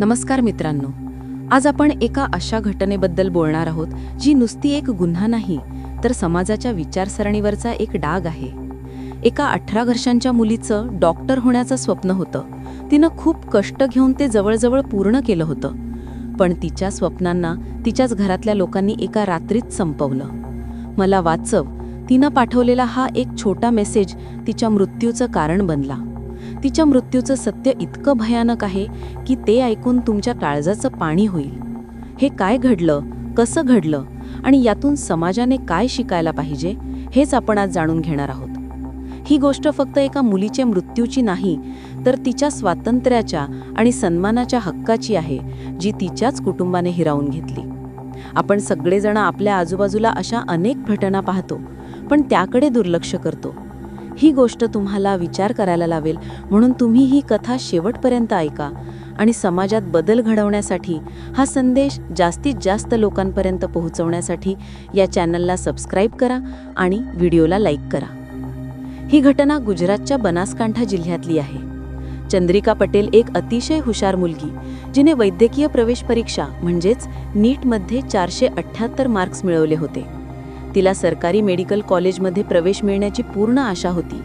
नमस्कार मित्रांनो. आज आपण एका अशा घटनेबद्दल बोलणार आहोत जी नुसती एक गुन्हा नाही तर समाजाच्या विचारसरणीवरचा एक डाग आहे. एका अठरा वर्षांच्या मुलीचं डॉक्टर होण्याचं स्वप्न होतं. तिनं खूप कष्ट घेऊन ते जवळजवळ पूर्ण केलं होतं. पण तिच्या स्वप्नांना तिच्याच घरातल्या लोकांनी एका रात्रीत संपवलं. मला वाचव तिनं पाठवलेला हा एक छोटा मेसेज तिच्या मृत्यूचं कारण बनला. तिच्या मृत्यूचं सत्य इतकं भयानक आहे की ते ऐकून तुमच्या काळजाचं पाणी होईल. हे काय घडलं? कसं घडलं? आणि यातून समाजाने काय शिकायला पाहिजे? हेच आपण आज जाणून घेणार आहोत. ही गोष्ट फक्त एका मुलीच्या मृत्यूची नाही तर तिच्या स्वातंत्र्याच्या आणि सन्मानाच्या हक्काची आहे जी तिच्याच कुटुंबाने हिरावून घेतली. आपण सगळेजण आपल्या आजूबाजूला अशा अनेक घटना पाहतो पण त्याकडे दुर्लक्ष करतो. ही गोष्ट तुम्हाला विचार करायला लावेल. म्हणून तुम्ही ही कथा शेवटपर्यंत ऐका. आणि समाजात बदल घडवण्यासाठी हा संदेश जास्तीत जास्त लोकांपर्यंत पोहोचवण्यासाठी या चॅनलला सबस्क्राईब करा आणि व्हिडिओला लाईक करा. ही घटना गुजरातच्या बनासकांठा जिल्ह्यातली आहे. चंद्रिका पटेल एक अतिशय हुशार मुलगी जिने वैद्यकीय प्रवेश परीक्षा म्हणजेच नीटमध्ये चारशे अठ्ठ्याहत्तर मार्क्स मिळवले होते. तिला सरकारी मेडिकल कॉलेजमध्ये प्रवेश मिळण्याची पूर्ण आशा होती.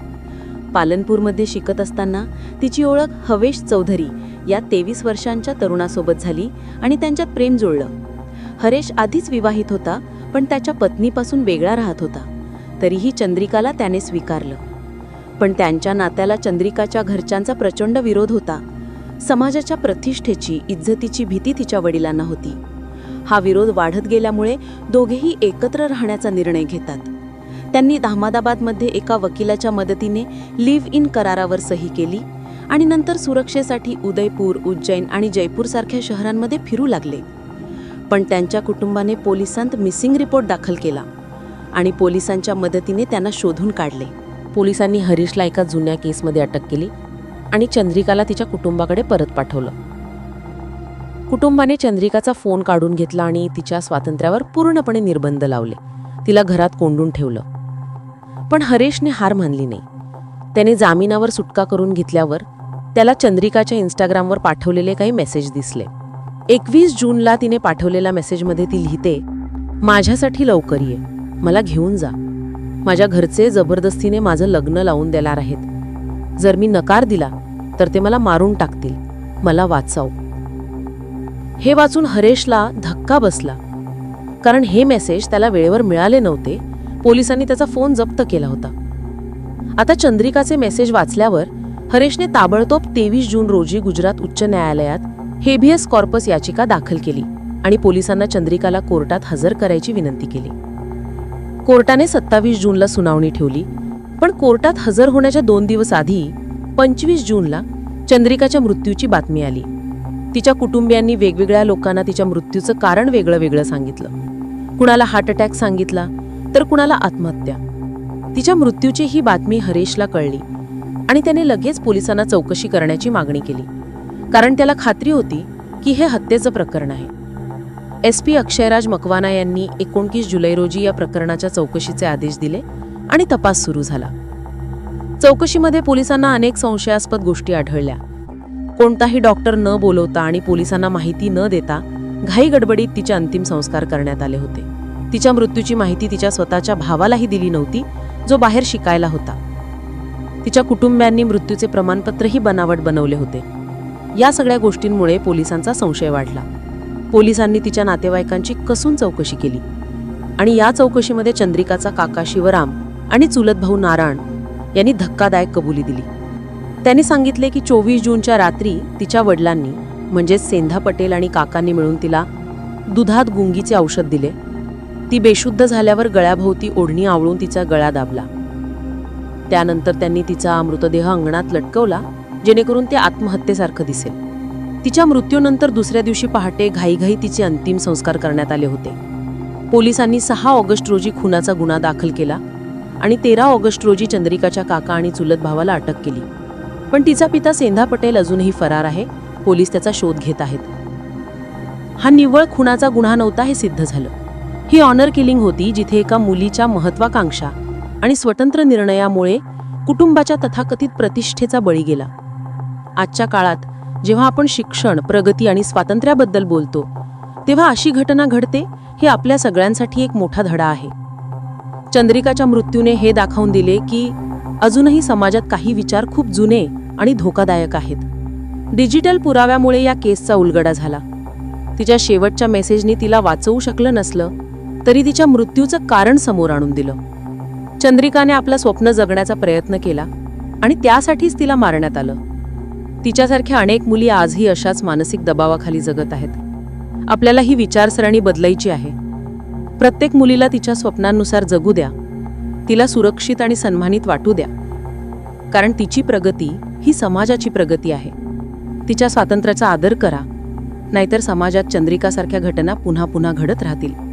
पालनपूरमध्ये शिकत असताना तिची ओळख हवेश चौधरी या तेवीस वर्षांच्या तरुणासोबत झाली आणि त्यांच्यात प्रेम जुळलं. हरेश आधीच विवाहित होता पण त्याच्या पत्नीपासून वेगळा राहत होता. तरीही चंद्रिकाला त्याने स्वीकारलं. पण त्यांच्या नात्याला चंद्रिकाच्या घरच्यांचा प्रचंड विरोध होता. समाजाच्या प्रतिष्ठेची इज्जतीची भीती तिच्या वडिलांना होती. हा विरोध वाढत गेल्यामुळे दोघेही एकत्र राहण्याचा निर्णय घेतात. त्यांनी अहमदाबादमध्ये एका वकिलाच्या मदतीने लिव्ह इन करारावर सही केली आणि नंतर सुरक्षेसाठी उदयपूर उज्जैन आणि जयपूरसारख्या शहरांमध्ये फिरू लागले. पण त्यांच्या कुटुंबाने पोलिसांत मिसिंग रिपोर्ट दाखल केला आणि पोलिसांच्या मदतीने त्यांना शोधून काढले. पोलिसांनी हरीशला एका जुन्या केसमध्ये अटक केली आणि चंद्रिकाला तिच्या कुटुंबाकडे परत पाठवलं. कुटुंबाने चंद्रिकाचा फोन काढून घेतला आणि तिच्या स्वातंत्र्यावर पूर्णपणे निर्बंध लावले. तिला घरात कोंडून ठेवलं. पण हरेशने हार मानली नाही. त्याने जामिनावर सुटका करून घेतल्यावर त्याला चंद्रिकाच्या इंस्टाग्रामवर पाठवलेले काही मेसेज दिसले. एकवीस जूनला तिने पाठवलेल्या मेसेजमध्ये ती लिहिते माझ्यासाठी लवकर ये. मला घेऊन जा. माझ्या घरचे जबरदस्तीने माझं लग्न लावून देणार आहेत. जर मी नकार दिला तर ते मला मारून टाकतील. मला वाचव. हे वाचून हरेशला धक्का बसला. कारण हे मेसेज त्याला वेळेवर मिळाले नव्हते. पोलिसांनी त्याचा फोन जप्त केला होता. आता चंद्रिकाचे मेसेज वाचल्यावर हरेशने ताबडतोब तेवीस जून रोजी गुजरात उच्च न्यायालयात हेबियस कॉर्पस याचिका दाखल केली आणि पोलिसांना चंद्रिकाला कोर्टात हजर करायची विनंती केली. कोर्टाने सत्तावीस जूनला सुनावणी ठेवली पण कोर्टात हजर होण्याच्या दोन दिवस आधी पंचवीस जूनला चंद्रिकाच्या मृत्यूची बातमी आली. तिच्या कुटुंबियांनी वेगवेगळ्या लोकांना तिच्या मृत्यूचं कारण वेगळं वेगळं सांगितलं. कुणाला हार्ट अटॅक सांगितला तर कुणाला आत्महत्या. तिच्या मृत्यूची ही बातमी हरेशला कळली आणि त्याने लगेच पोलिसांना चौकशी करण्याची मागणी केली. कारण त्याला खात्री होती की हे हत्येचं प्रकरण आहे. एस पी अक्षयराज मकवाना यांनी एकोणतीस जुलै रोजी या प्रकरणाच्या चौकशीचे आदेश दिले आणि तपास सुरू झाला. चौकशीमध्ये पोलिसांना अनेक संशयास्पद गोष्टी आढळल्या. कोणताही डॉक्टर न बोलवता आणि पोलिसांना माहिती न देता घाई गडबडीत तिचे अंतिम संस्कार करण्यात आले होते. तिच्या मृत्यूची माहिती तिच्या स्वतःच्या भावालाही दिली नव्हती जो बाहेर शिकायला होता. तिच्या कुटुंबियांनी मृत्यूचे प्रमाणपत्रही बनावट बनवले होते. या सगळ्या गोष्टींमुळे पोलिसांचा संशय वाढला. पोलिसांनी तिच्या नातेवाईकांची कसून चौकशी केली. आणि या चौकशीमध्ये चंद्रिकाचा काका शिवराम आणि चुलत भाऊ नारायण यांनी धक्कादायक कबुली दिली. त्यांनी सांगितले की चोवीस जूनच्या रात्री तिच्या वडिलांनी म्हणजेच सेंधा पटेल आणि काकांनी मिळून तिला दुधात गुंगीचे औषध दिले. ती बेशुद्ध झाल्यावर गळ्याभोवती ओढणी आवळून तिचा गळा दाबला. त्यानंतर त्यांनी तिचा मृतदेह अंगणात लटकवला जेणेकरून ते आत्महत्येसारखं दिसेल. तिच्या मृत्यूनंतर दुसऱ्या दिवशी पहाटे घाईघाई तिचे अंतिम संस्कार करण्यात आले होते. पोलिसांनी सहा ऑगस्ट रोजी खुनाचा गुन्हा दाखल केला आणि तेरा ऑगस्ट रोजी चंद्रिकाच्या काका आणि चुलत भावाला अटक केली. पण तिचा पिता सेंधा पटेल अजूनही फरार आहे. पोलीस त्याचा शोध घेत आहेत. हा निव्वळ खुनाचा गुन्हा नव्हता हे सिद्ध झालं. ही ऑनर किलिंग होती जिथे एका मुलीच्या महत्वाकांक्षा आणि स्वतंत्र निर्णयामुळे कुटुंबाच्या तथाकथित प्रतिष्ठेचा बळी गेला. आजच्या काळात जेव्हा आपण शिक्षण प्रगती आणि स्वातंत्र्याबद्दल बोलतो तेव्हा अशी घटना घडते हे आपल्या सगळ्यांसाठी एक मोठा धडा आहे. चंद्रिकाच्या मृत्यूने हे दाखवून दिले की अजूनही समाजात काही विचार खूप जुने आणि धोकादायक आहेत. डिजिटल पुराव्यामुळे या केसचा उलगडा झाला. तिच्या शेवटच्या मेसेजनी तिला वाचवू शकलं नसलं तरी तिच्या मृत्यूचं कारण समोर आणून दिलं. चंद्रिकाने आपलं स्वप्न जगण्याचा प्रयत्न केला आणि त्यासाठीच तिला मारण्यात आलं. तिच्यासारख्या अनेक मुली आजही अशाच मानसिक दबावाखाली जगत आहेत. आपल्याला ही विचारसरणी बदलायची आहे. प्रत्येक मुलीला तिच्या स्वप्नांनुसार जगू द्या. तिला सुरक्षित आणि सन्मानित वाटू द्या. कारण तिची प्रगती ही समाजाची प्रगती आहे. तिच्या स्वातंत्र्याचा आदर करा. नाहीतर समाजात चंद्रिकासारख्या घटना पुन्हा पुन्हा घडत राहतील.